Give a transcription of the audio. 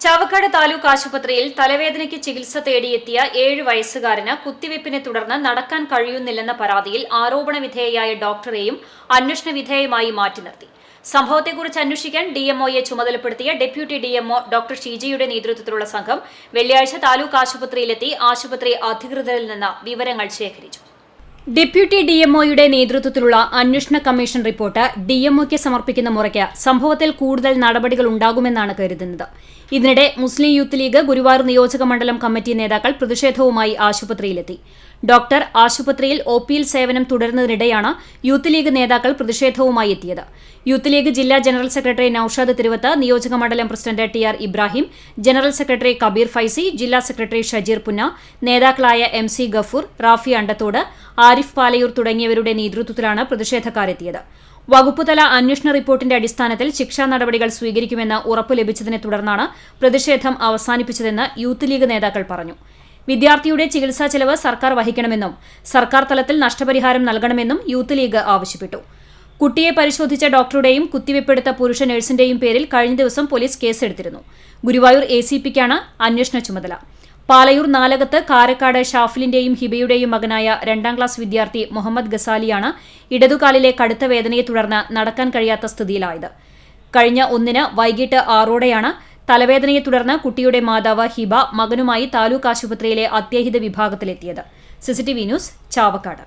ചാവക്കാട് താലൂക്ക് ആശുപത്രിയിൽ തലവേദനയ്ക്ക് ചികിത്സ തേടിയെത്തിയ ഏഴ് വയസ്സുകാരന് കുത്തിവയ്പ്പിനെ തുടർന്ന് നടക്കാൻ കഴിയുന്നില്ലെന്ന പരാതിയിൽ ആരോപണ വിധേയയായ ഡോക്ടറെയും അന്വേഷണ വിധേയമായി മാറ്റി നിർത്തി. സംഭവത്തെക്കുറിച്ച് അന്വേഷിക്കാൻ ഡിഎംഒയെ ചുമതലപ്പെടുത്തിയ ഡെപ്യൂട്ടി ഡിഎംഒ ഡോക്ടർ ഷീജയുടെ നേതൃത്വത്തിലുള്ള സംഘം വെള്ളിയാഴ്ച താലൂക്ക് ആശുപത്രിയിലെത്തി ആശുപത്രി അധികൃതരിൽ നിന്ന് വിവരങ്ങൾ ശേഖരിച്ചു. ഡെപ്യൂട്ടി ഡിഎംഒയുടെ നേതൃത്വത്തിലുള്ള അന്വേഷണ കമ്മീഷൻ റിപ്പോർട്ട് ഡിഎംഒയ്ക്ക് സമർപ്പിക്കുന്ന മുറയ്ക്ക് സംഭവത്തിൽ കൂടുതൽ നടപടികൾ ഉണ്ടാകുമെന്നാണ് കരുതുന്നത്. ഇതിനിടെ മുസ്ലിം യൂത്ത് ലീഗ് ഗുരുവായൂർ നിയോജക മണ്ഡലം കമ്മിറ്റി നേതാക്കൾ പ്രതിഷേധവുമായി ആശുപത്രിയിലെത്തി. ഡോക്ടർ ആശുപത്രിയിൽ ഒ പിയിൽ സേവനം തുടരുന്നതിനിടെയാണ് യൂത്ത് ലീഗ് നേതാക്കൾ പ്രതിഷേധവുമായി എത്തിയത്. യൂത്ത് ലീഗ് ജില്ലാ ജനറൽ സെക്രട്ടറി നൌഷാദ് തിരുവത്ത് നിയോജക മണ്ഡലം president T R Ibrahim general secretary Kabeer Faizy ജില്ലാ സെക്രട്ടറി ഷജീർ പുന്ന നേതാക്കളായ എം സി ഗഫൂർ റാഫി അണ്ടത്തോട് ആരിഫ് പാലയൂർ തുടങ്ങിയവരുടെ നേതൃത്വത്തിലാണ് പ്രതിഷേധക്കാരെത്തിയത്. വകുപ്പുതല അന്വേഷണ റിപ്പോർട്ടിന്റെ അടിസ്ഥാനത്തിൽ ശിക്ഷാ നടപടികൾ സ്വീകരിക്കുമെന്ന് ഉറപ്പ് ലഭിച്ചതിനെ തുടർന്നാണ് പ്രതിഷേധം അവസാനിപ്പിച്ചതെന്ന് യൂത്ത് ലീഗ് നേതാക്കൾ പറഞ്ഞു. വിദ്യാർത്ഥിയുടെ ചികിത്സാ ചെലവ് സർക്കാർ വഹിക്കണമെന്നും സർക്കാർ തലത്തിൽ നഷ്ടപരിഹാരം നൽകണമെന്നും യൂത്ത് ലീഗ് ആവശ്യപ്പെട്ടു. കുട്ടിയെ പരിശോധിച്ച ഡോക്ടറുടെയും കുത്തിവെപ്പെടുത്ത പുരുഷ നഴ്സിന്റെയും പേരിൽ കഴിഞ്ഞ ദിവസം പോലീസ് കേസെടുത്തിരുന്നു. ഗുരുവായൂർ എ സി പിക്കാണ് അന്വേഷണ ചുമതല. പാലയൂർ നാലകത്ത് കാരക്കാട് ഷാഫിലിന്റെയും ഹിബയുടെയും മകനായ രണ്ടാം ക്ലാസ് വിദ്യാർത്ഥി മുഹമ്മദ് ഗസാലിയാണ് ഇടതുകാലിലെ കടുത്ത വേദനയെ തുടർന്ന് നടക്കാൻ കഴിയാത്ത സ്ഥിതിയിലായത്. കഴിഞ്ഞ ഒന്നിന് വൈകിട്ട് ആറോടെയാണ് തലവേദനയെ തുടർന്ന് കുട്ടിയുടെ മാതാവ് ഹിബ മകനുമായി താലൂക്ക് ആശുപത്രിയിലെ അത്യാഹിത വിഭാഗത്തിലെത്തിയത്. CCTV news Chavakkad.